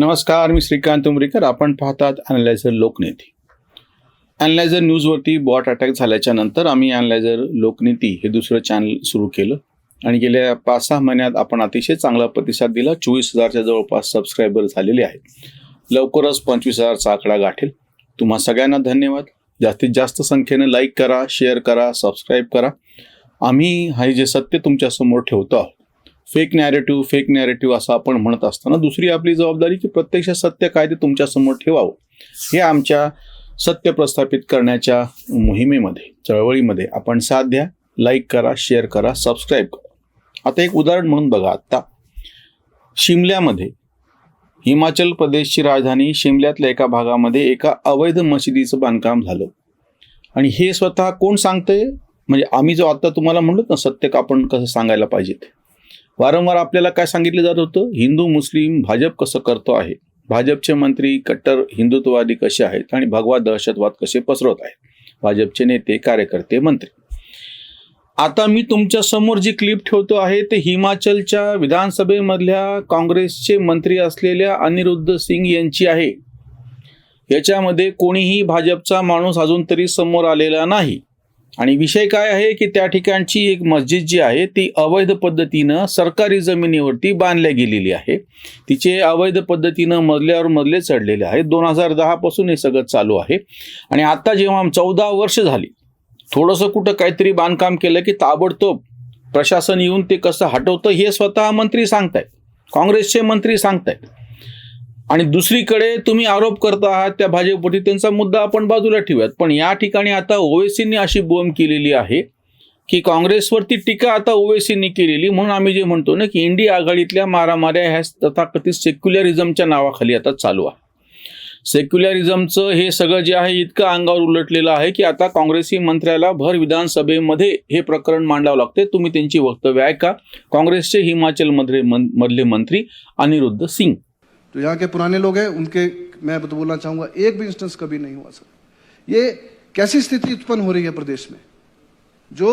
नमस्कार मी श्रीकांत उमरीकर. आपण पाहतात अॅनलायझर लोकनीती. अॅनलायझर न्यूजवरती बॉट अटॅक झाल्याच्यानंतर आम्ही अॅनलायझर लोकनीती हे दुसरं चॅनल सुरू केलं. आणि गेल्या पाच सहा महिन्यात आपण अतिशय चांगला प्रतिसाद दिला. चोवीस हजारच्या जवळपास सबस्क्रायबर झालेले आहेत. लवकरच पंचवीस हजारचा आकडा गाठेल. तुम्हा सगळ्यांना धन्यवाद. जास्तीत जास्त संख्येने लाईक करा शेअर करा सबस्क्राईब करा. आम्ही हे जे सत्य तुमच्यासमोर ठेवतो आहोत फेक नॅरेटिव्ह फेक नॅरेटिव्ह असं आपण म्हणत असताना दुसरी आपली जबाबदारी की प्रत्यक्ष सत्य काय ते तुमच्यासमोर ठेवावं. हे आमच्या सत्य प्रस्थापित करण्याच्या मोहिमेमध्ये चळवळीमध्ये आपण साथ द्या लाईक करा शेअर करा सबस्क्राईब करा. आता एक उदाहरण म्हणून बघा आत्ता शिमल्यामध्ये हिमाचल प्रदेशची राजधानी शिमल्यातल्या एका भागामध्ये एका अवैध मशिदीचं बांधकाम झालं. आणि हे स्वतः कोण सांगतंय? म्हणजे आम्ही जो आत्ता तुम्हाला म्हणलो ना सत्य आपण कसं सांगायला पाहिजे ते वारंवार आपल्याला काय सांगितलं जात होतं? हिंदू मुस्लिम भाजप कसं करतो आहे? भाजपचे मंत्री कट्टर हिंदुत्ववादी कसे आहेत आणि भगवा दहशतवाद कसे पसरवत आहेत? भाजपचे नेते कार्यकर्ते मंत्री. आता मी तुमच्यासमोर जी क्लिप ठेवतो आहे ते हिमाचलच्या विधानसभेमधल्या काँग्रेसचे मंत्री असलेल्या अनिरुद्ध सिंग यांची आहे. याच्यामध्ये कोणीही भाजपचा माणूस अजून तरी समोर आलेला नाही. आणि विषय काय आहे की त्या ठिकाणची एक मस्जिद जी आहे ती अवैध पद्धतीनं सरकारी जमिनीवरती बांधल्या गेलेली आहे. तिचे अवैध पद्धतीनं मजल्यावर मजले चढलेले आहेत. दोन हजार दहापासून हे सगळं चालू आहे. आणि आता जेव्हा चौदा वर्ष झाली थोडंसं कुठं काहीतरी बांधकाम केलं की ताबडतोब प्रशासन येऊन ते कसं हटवतं हे स्वतः मंत्री सांगतायत. काँग्रेसचे मंत्री सांगतायत. आणि दुसरीकडे तुम्ही आरोप करता आहात त्या भाजपपोटी त्यांचा मुद्दा आपण बाजूला ठेवूयात. पण या ठिकाणी आता ओवेसींनी अशी बोंब केलेली आहे की काँग्रेसवरती टीका आता ओवेसींनी केलेली म्हणून आम्ही जे म्हणतो ना की इंडिया आघाडीतल्या मारामाऱ्या ह्या तथाकथित सेक्युलरिझमच्या नावाखाली आता चालू आहे. सेक्युलरिझमचं हे सगळं जे आहे इतकं अंगावर उलटलेलं आहे की आता काँग्रेसी मंत्र्याला भर विधानसभेमध्ये हे प्रकरण मांडावं लागते तुम्ही त्यांची वक्तव्य ऐका. काँग्रेसचे हिमाचल मधले मधले मंत्री अनिरुद्ध सिंग. जो यहाँ के पुराने लोग हैं उनके मैं तो बोलना चाहूँगा एक भी इंस्टेंस कभी नहीं हुआ सर ये कैसी स्थिति उत्पन्न हो रही है प्रदेश में? जो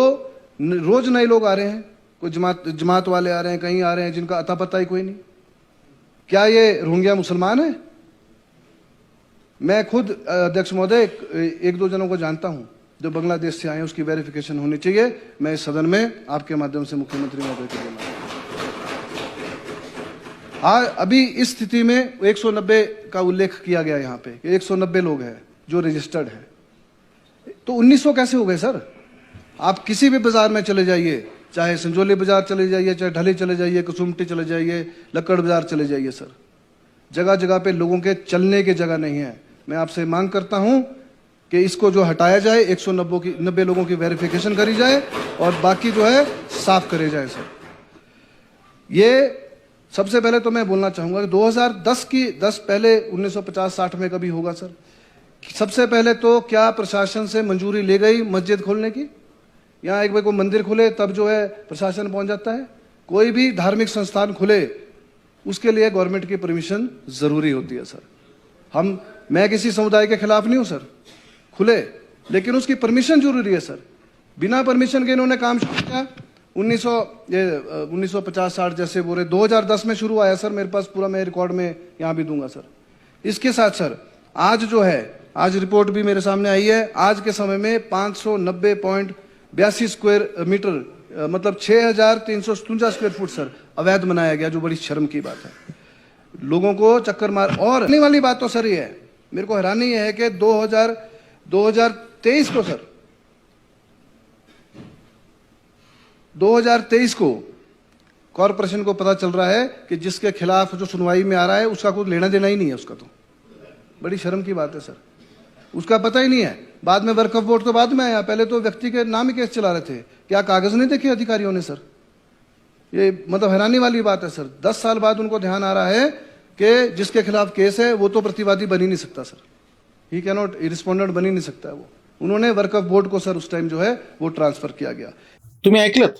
रोज नए लोग आ रहे हैं कोई जमात जमात वाले आ रहे हैं कहीं आ रहे हैं जिनका अता पता ही कोई नहीं। क्या ये रोहिंग्या मुसलमान है? मैं खुद अध्यक्ष महोदय एक, दो जनों को जानता हूँ जो बांग्लादेश से आए उसकी वेरिफिकेशन होनी चाहिए। मैं इस सदन में आपके माध्यम से मुख्यमंत्री महोदय को देना हाँ अभी इस स्थिति में 190 का उल्लेख किया गया यहाँ पे कि 190 लोग हैं जो रजिस्टर्ड है। तो 1900 कैसे हो गए, सर? आप किसी भी बाज़ार में चले जाइए, चाहे संजोली बाज़ार चले जाइए, चाहे ढली चले जाइए, कसुमटी चले जाइए, लक्कड़ बाज़ार चले जाइए, सर। जगह जगह पे लोगों के चलने की जगह नहीं है। मैं आपसे मांग करता हूँ कि इसको जो हटाया जाए 190 की 90 लोगों की वेरिफिकेशन करी जाए और बाकी जो है साफ़ करे जाए, सर। ये सबसे पहले तो मैं बोलना चाहूँगा कि 2010 की 10 पहले 1950-60 में कभी होगा, सर? सबसे पहले तो क्या प्रशासन से मंजूरी ले गई मस्जिद खोलने की? यहाँ एक बार कोई मंदिर खुले, तब जो है प्रशासन पहुँच जाता है। कोई भी धार्मिक संस्थान खुले, उसके लिए गवर्नमेंट की परमिशन ज़रूरी होती है, सर। हम, मैं किसी समुदाय के खिलाफ नहीं हूँ, सर। खुले, लेकिन उसकी परमिशन ज़रूरी है, सर। बिना परमिशन के इन्होंने काम शुरू किया। 1900 ये उन्नीस सौ पचास साठ जैसे बोले 2010 में शुरू आया सर मेरे पास, पूरा मैं रिकॉर्ड में यहाँ भी दूँगा सर। इसके साथ सर, आज जो है, आज रिपोर्ट भी मेरे सामने आई है, आज के समय में पाँच सौ नब्बे पॉइंट बयासी स्क्वायर मीटर मतलब छः हज़ार तीन सौ सतुंजा स्क्वायर फुट सर, अवैध बनाया गया, जो बड़ी शर्म की बात है। लोगों को चक्कर मार, और वाली बात तो सर ये है, मेरे को हैरानी है कि 2000 2023 को सर 2023 को कॉरपोरेशन को पता चल रहा है कि जिसके खिलाफ जो सुनवाई में आ रहा है, उसका कुछ लेना देना ही नहीं है उसका तो। बड़ी शर्म की बात है, सर। उसका पता ही नहीं है। बाद में वर्क ऑफ़ बोर्ड तो बाद में आया। पहले तो व्यक्ति के नाम ही केस चला रहे थे। क्या कागज़ नहीं देखे अधिकारियों ने, सर? ये मतलब हैरानी वाली बात है, सर। दस साल बाद उनको ध्यान आ रहा है कि जिसके खिलाफ केस है, वो तो प्रतिवादी बन ही नहीं सकता, सर। ही कैनॉट रिस्पॉन्डेंट बन ही नहीं सकता वो। उन्होंने वर्क ऑफ़ बोर्ड को, सर, उस टाइम जो है, वो ट्रांसफ़र किया गया। तुम्ही ऐकलत?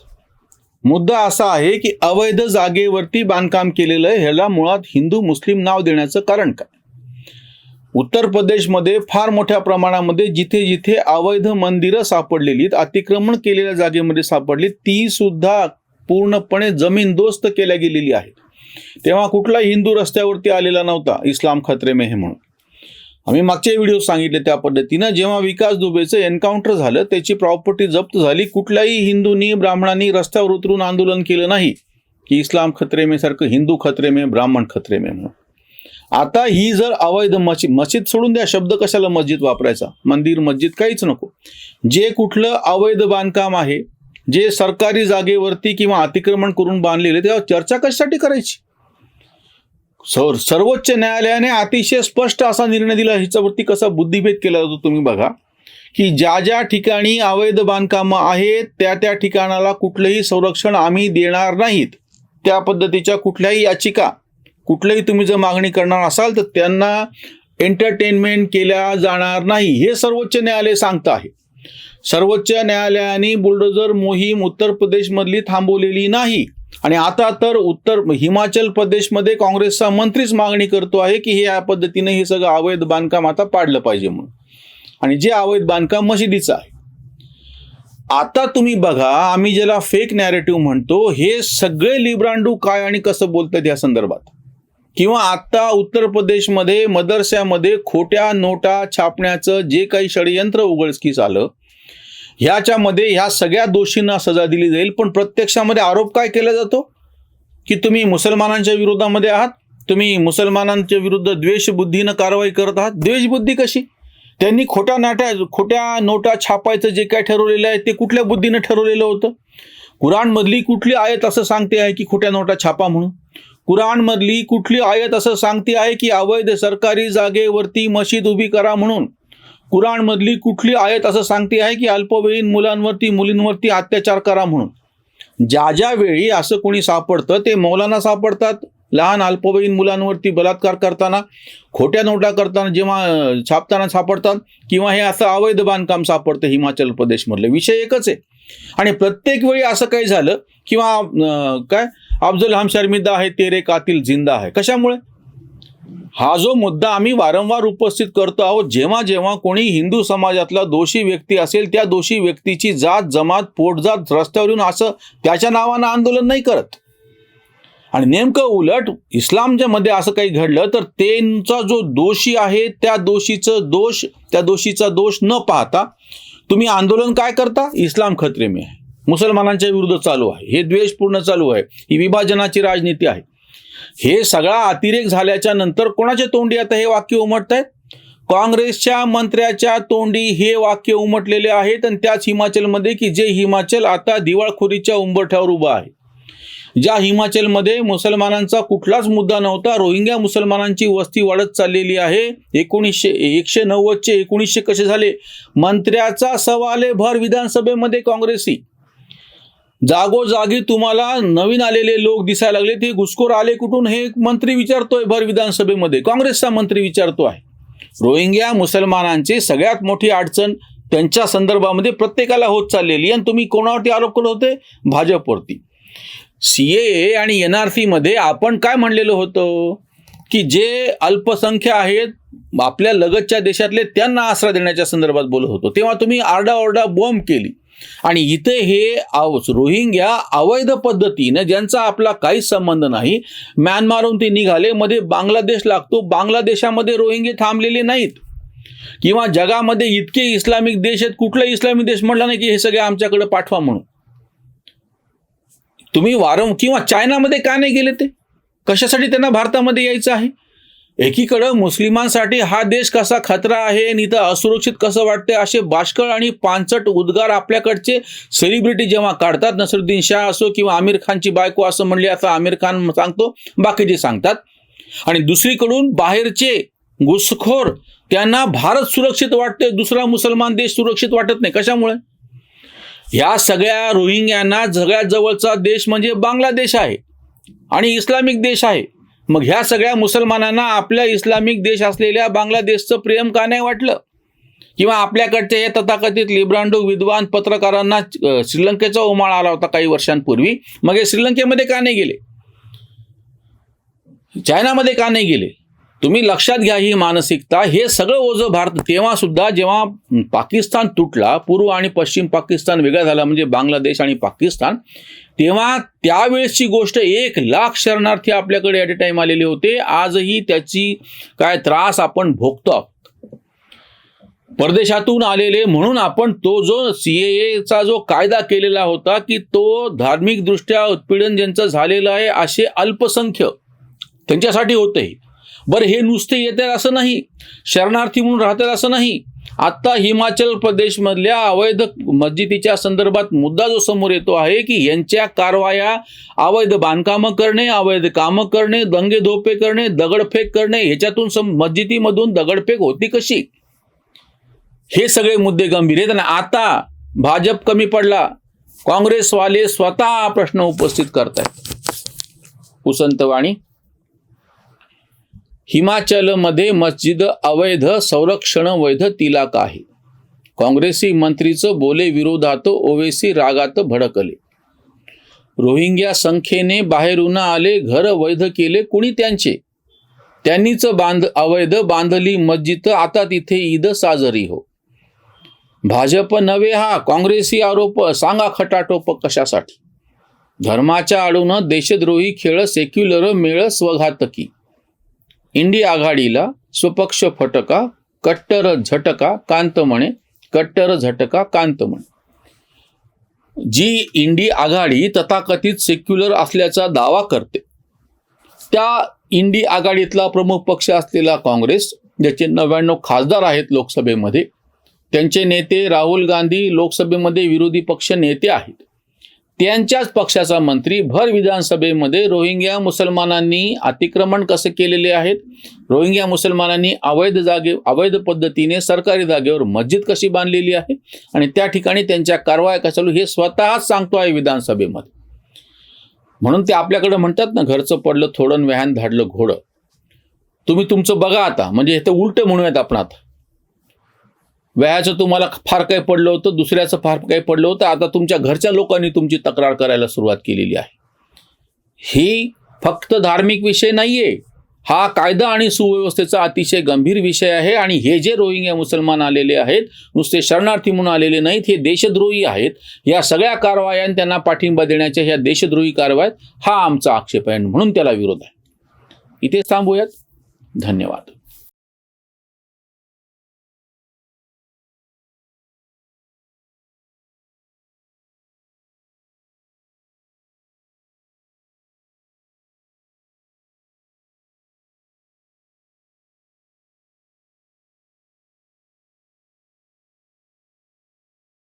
मुद्दा असा आहे की अवैध जागेवरती बांधकाम केलेलं आहे ह्याला मुळात हिंदू मुस्लिम नाव देण्याचं कारण काय? उत्तर प्रदेशमध्ये फार मोठ्या प्रमाणामध्ये जिथे जिथे अवैध मंदिरं सापडलेली आहेत, अतिक्रमण केलेल्या जागेमध्ये सापडली ती सुद्धा पूर्णपणे जमीनदोस्त केल्या गेलेली आहे तेव्हा कुठलाही हिंदू रस्त्यावरती आलेला नव्हता इस्लाम खत्रे में हे म्हणून. आम्ही मागचे व्हिडिओ सांगितले त्या पद्धतीनं जेव्हा विकास दुबेचं एन्काउंटर झालं त्याची प्रॉपर्टी जप्त झाली. कुठल्याही हिंदूंनी ब्राह्मणांनी रस्त्यावर उतरून आंदोलन केलं नाही की इस्लाम खत्रे में सारखं हिंदू खत्रे में ब्राह्मण खत्रे में म्हणून. आता ही जर अवैध मस्जिद मस्जिद सोडून द्या शब्द कशाला मस्जिद वापरायचा? मंदिर मस्जिद काहीच नको. जे कुठलं अवैध बांधकाम आहे जे सरकारी जागेवरती किंवा अतिक्रमण करून बांधलेले तेव्हा चर्चा कशासाठी करायची? सर सर्वोच्च न्यायालयाने अतिशय स्पष्ट असा निर्णय दिला. ह्याच्यावरती कसा बुद्धिभेद केला जातो तुम्ही बघा. की ज्या ज्या ठिकाणी अवैध बांधकामं आहेत त्या त्या ठिकाणाला कुठलंही संरक्षण आम्ही देणार नाहीत. त्या पद्धतीच्या कुठल्याही याचिका कुठलंही तुम्ही जर मागणी करणार असाल तर त्यांना एंटरटेनमेंट केल्या जाणार नाही. हे सर्वोच्च न्यायालय सांगतं आहे. सर्वोच्च न्यायालयाने बुलडोजर मोहीम उत्तर प्रदेशमधली थांबवलेली नाही. आणि आता तर उत्तर हिमाचल प्रदेशमध्ये काँग्रेसचा मंत्रीच मागणी करतो आहे की हे या पद्धतीने हे सगळं अवैध बांधकाम आता पाडलं पाहिजे म्हणून. आणि जे अवैध बांधकाम मशिदीचं आहे. आता तुम्ही बघा आम्ही ज्याला फेक नॅरेटिव्ह म्हणतो हे सगळे लिब्रांडू काय आणि कसं बोलतात या संदर्भात? किंवा आता उत्तर प्रदेशमध्ये मदरस्यामध्ये खोट्या नोटा छापण्याचं जे काही षडयंत्र उघडकीस आलं ह्याच्यामध्ये ह्या सगळ्या दोषींना सजा दिली जाईल पण प्रत्यक्षामध्ये आरोप काय केला जातो? की तुम्ही मुसलमानांच्या विरोधामध्ये आहात तुम्ही मुसलमानांच्या विरुद्ध द्वेषबुद्धीनं कारवाई करत आहात. द्वेषबुद्धी कशी? त्यांनी खोट्या नाट्या खोट्या नोटा छापायचं जे काय ठरवलेलं आहे ते कुठल्या बुद्धीनं ठरवलेलं होतं? कुराणमधली कुठली आयत असं सांगते आहे की खोट्या नोटा छापा म्हणून? कुराणमधली कुठली आयत असं सांगते आहे की अवैध सरकारी जागेवरती मशीद उभी करा म्हणून? कुराणमधली कुठली आयत असं सांगते आहे की अल्पवयीन मुलांवरती मुलींवरती अत्याचार करा म्हणून. ज्या ज्या वेळी असं कोणी सापडतं ते मौलाना सापडतात. लहान अल्पवयीन मुलांवरती बलात्कार करताना खोट्या नोटा करताना जेव्हा छापताना सापडतात किंवा हे असं अवैध बांधकाम सापडतं हिमाचल प्रदेशमधलं. विषय एकच आहे. आणि प्रत्येक वेळी असं काही झालं किंवा काय अफजल हम शर्मिंदा आहे तेरे कातील जिंदा आहे. कशामुळे? हा जो मुद्दा आम्ही वारंवार उपस्थित करतो आहोत जेव्हा जेव्हा कोणी हिंदू समाजातला दोषी व्यक्ती असेल त्या दोषी व्यक्तीची जात जमात पोटजात रस्त्यावर येऊन असं त्याच्या नावानं आंदोलन नाही करत. आणि नेमकं उलट इस्लामच्या मध्ये असं काही घडलं तर त्यांचा जो दोषी आहे त्या दोषीचं दोष त्या दोषीचा दोष न पाहता तुम्ही आंदोलन काय करता? इस्लाम खतरे आहे. मुसलमानांच्या विरुद्ध चालू आहे. हे द्वेषपूर्ण चालू आहे. ही विभाजनाची राजनीती आहे. हे सगळा अतिरेक झाल्याच्यानंतर कोणाच्या तोंडी आता हे वाक्य उमटत आहेत काँग्रेसच्या मंत्र्याच्या तोंडी हे वाक्य उमटलेले आहेत आणि त्याच हिमाचलमध्ये की जे हिमाचल आता दिवाळखोरीच्या उंबरठ्यावर उभं आहे. ज्या हिमाचलमध्ये मुसलमानांचा कुठलाच मुद्दा नव्हता रोहिंग्या मुसलमानांची वस्ती वाढत चाललेली आहे. एकोणीसशे एकशे नव्वदचे एकोणीसशे कसे झाले? मंत्र्याचा सवाले भर विधानसभेमध्ये काँग्रेसी. जागोजागी तुम्हाला नवीन आलेले लोक दिसायला लागले. ते घुसखोर आले कुठून हे एक मंत्री विचारतोय भर विधानसभेमध्ये. काँग्रेसचा मंत्री विचारतो आहे. रोहिंग्या मुसलमानांची सगळ्यात मोठी अडचण त्यांच्या संदर्भामध्ये प्रत्येकाला होत चाललेली आणि तुम्ही कोणावरती आरोप करत होते? भाजपवरती. सी ए आणि एन आर सीमध्ये आपण काय म्हणलेलं होतं? की जे अल्पसंख्य आहेत आपल्या लगतच्या देशातले त्यांना आसरा देण्याच्या संदर्भात बोलत होतो. तेव्हा तुम्ही आरडाओरडा बॉम्ब केली. आणि इथे हे रोहिंग्या अवैध पद्धतीनं ज्यांचा आपला काहीच संबंध नाही म्यानमारहून ते निघाले. मध्ये बांगलादेश लागतो. बांगलादेशामध्ये रोहिंगे थांबलेले नाहीत. किंवा जगामध्ये इतके इस्लामिक देश आहेत कुठलाही इस्लामिक देश म्हटला नाही की हे सगळे आमच्याकडे पाठवा म्हणून. तुम्ही वारंवार किंवा चायनामध्ये का नाही गेले ते? कशासाठी त्यांना भारतामध्ये यायचं आहे? एकीकडं मुस्लिमांसाठी हा देश कसा खतरा आहे आणि इथं असुरक्षित कसं वाटते असे बाष्कळ आणि पानचट उद्गार आपल्याकडचे सेलिब्रिटी जेव्हा काढतात नसरुद्दीन शाह असो किंवा आमिर खानची बायको असं म्हणली असं आमिर खान सांगतो बाकीचे सांगतात. आणि दुसरीकडून बाहेरचे घुसखोर त्यांना भारत सुरक्षित वाटते दुसरा मुसलमान देश सुरक्षित वाटत नाही. कशामुळे? या सगळ्या रोहिंग्यांना सगळ्यात जवळचा देश म्हणजे बांगलादेश आहे आणि इस्लामिक देश आहे. मग ह्या सगळ्या मुसलमानांना आपल्या इस्लामिक देश असलेल्या बांगलादेशचं प्रेम का नाही वाटलं? किंवा आपल्याकडचे हे तथाकथित लिब्रांडो विद्वान पत्रकारांना श्रीलंकेचा उमाळ आला होता काही वर्षांपूर्वी. मग हे श्रीलंकेमध्ये का नाही गेले? चायनामध्ये का नाही गेले? तुम्ही लक्षात घ्या ही मानसिकता. हे सगळं ओझं भारत तेव्हा सुद्धा जेव्हा पाकिस्तान तुटला पूर्व आणि पश्चिम पाकिस्तान वेगळा झाला म्हणजे बांगलादेश आणि पाकिस्तान तेव्हा त्यावेळेसची गोष्ट एक लाख शरणार्थी आपल्याकडे ॲट अ टाइम आलेले होते. आजही त्याची काय त्रास आपण भोगतो. आहोत. परदेशातून आलेले म्हणून आपण तो जो सीएचा जो कायदा केलेला होता की तो धार्मिकदृष्ट्या उत्पीडन ज्यांचं झालेलं आहे असे अल्पसंख्य त्यांच्यासाठी होते. बरं हे नुसते येतात असं नाही. शरणार्थी म्हणून राहतात असं नाही. आत्ता हिमाचल प्रदेशमधल्या अवैध मस्जिदीच्या संदर्भात मुद्दा जो समोर येतो आहे की यांच्या कारवाया अवैध बांधकामं करणे अवैध कामं करणे दंगे धोपे करणे दगडफेक करणे ह्याच्यातून सम मस्जिदीमधून दगडफेक होती कशी? हे सगळे मुद्दे गंभीर आहेत आणि आता भाजप कमी पडला. काँग्रेसवाले स्वतः प्रश्न उपस्थित करतायत. उसंतवाणी हिमाचलमध्ये मस्जिद अवैध संरक्षण वैध तिलाक आहे. काँग्रेसी मंत्रीचं बोले विरोधात ओवेसी रागात भडकले. रोहिंग्या संख्येने बाहेरून आले घर वैध केले कुणी त्यांचे? त्यांनीच बांध अवैध बांधली मस्जिद आता तिथे ईद साजरी हो. भाजप नवे हा काँग्रेसी आरोप सांगा खटाटोप कशासाठी? धर्माच्या आडून देशद्रोही खेळ सेक्युलर मेळ स्वघातकी. इंडी आघाडीला स्वपक्ष फटका कट्टर झटका कांत म्हणे कट्टर झटका कांत म्हणे. जी इंडी आघाडी तथाकथित सेक्युलर असल्याचा दावा करते त्या इंडी आघाडीतला प्रमुख पक्ष असलेला काँग्रेस ज्याचे नव्याण्णव खासदार आहेत लोकसभेमध्ये त्यांचे नेते राहुल गांधी लोकसभेमध्ये विरोधी पक्ष नेते आहेत. त्यांच्याच पक्षाचा मंत्री. भर विधानसभेमध्ये रोहिंग्या मुसलमानांनी अतिक्रमण कसे केलेले आहेत? रोहिंग्या मुसलमानांनी अवैध जागे अवैध पद्धतीने सरकारी जागेवर मस्जिद कशी बांधलेली आहे? आणि त्या ठिकाणी त्यांच्या कारवाया कशा चालू हे स्वतःच सांगतो आहे विधानसभेमध्ये. म्हणून ते आपल्याकडे म्हणतात ना घरचं पडलं थोडं व्याहान धाडलं घोडं. तुम्ही तुमचं बघा आता. म्हणजे हे तर उलटं म्हणूयात आपण आता. व्यायाचं तुम्हाला फार काही पडलं होतं दुसऱ्याचं फार काही पडलं होतं आता तुमच्या घरच्या लोकांनी तुमची तक्रार करायला सुरुवात केलेली आहे. ही फक्त धार्मिक विषय नाहीये. हा कायदा आणि सुव्यवस्थेचा अतिशय गंभीर विषय आहे आणि हे जे रोहिंग्या मुसलमान आलेले आहेत नुसते शरणार्थी म्हणून आलेले नाहीत हे देशद्रोही आहेत. या सगळ्या कारवाया त्यांना पाठिंबा देण्याच्या ह्या देशद्रोही कारवायात हा आमचा आक्षेप आहे म्हणून त्याला विरोध आहे. इथे थांबूयात. धन्यवाद.